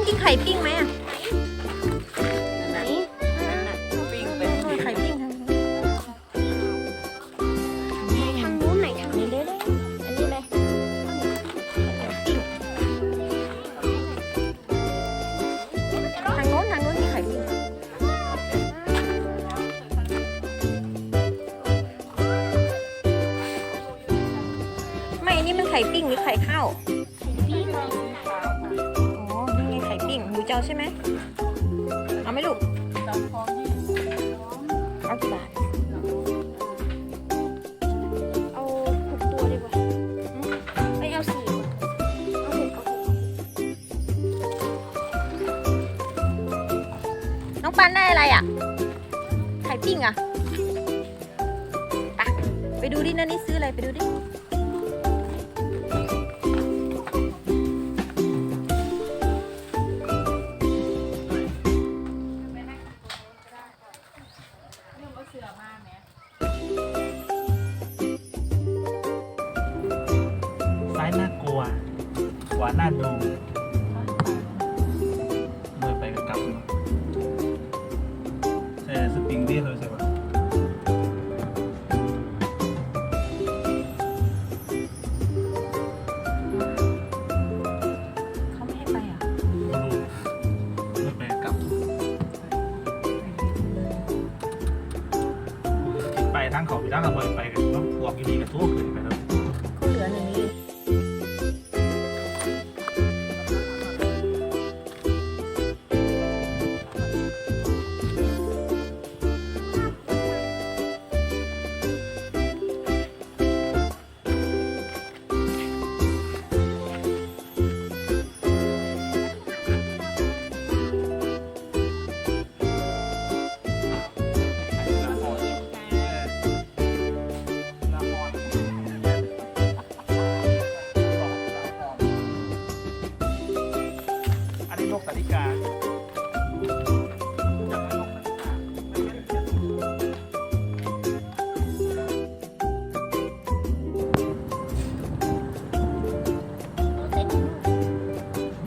องกินไข่ปิ้งไหมอะไหนปิ้งเป็นไข่ปิ้งทางนี้ทางนู้นไหนทางนี้เลยอันนี้เลยทางโน้นทางโน้นมีไข่ปิ้งไม่อันนี้มันไข่ปิ้งหรือไข่ข้าวพี่ลองอ๋อนี่ไงไข่ปิ้งหมูเจ้าใช่ไหมเอาไหมลูกเอากี่บาทเอาหกตัวดีกว่าไม่เอาสี่เอาหกเอาหกน้องปันได้อะไรอะไข่ปิ้งอะไปไปดูดินะนี่ซื้ออะไรไปดูดิาน่าดูเมื่อไปกับกลับเนอะใช่สปริงเรียกเลยใช่ปะเขาไม่ให้ไปอะไม่รู้เมื่อไปกับกลับไปทั้งเขาไปทั้งเราไปกันต้องพวกอยู่ดีกับทั่วขึ้นไปแล้วเขาเหลือหนึ่งนี้ิกาเ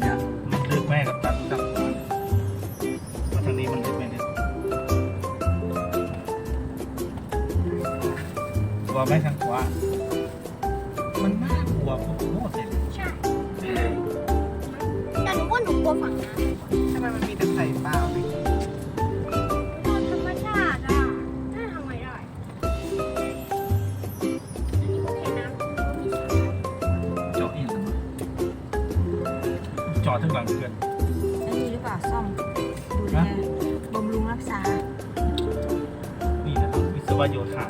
นี่ยมันลึกแม่กับตัดกับมาทางนี้มันลึกไหมเนี่ยกลัวไหมทางขวา ฝั่งน้ำทำไมมันมีแต่ไข่เปล่าเลยตอนธรรมชาติอะน่าทำไงได้อันนี้โอเคนะเจาะอีกเจาะทั้งหลังเกินอันนี้หรือเปล่าซ่อมดูแลบำรุงรักษา นี่นะครับวิศวโยธา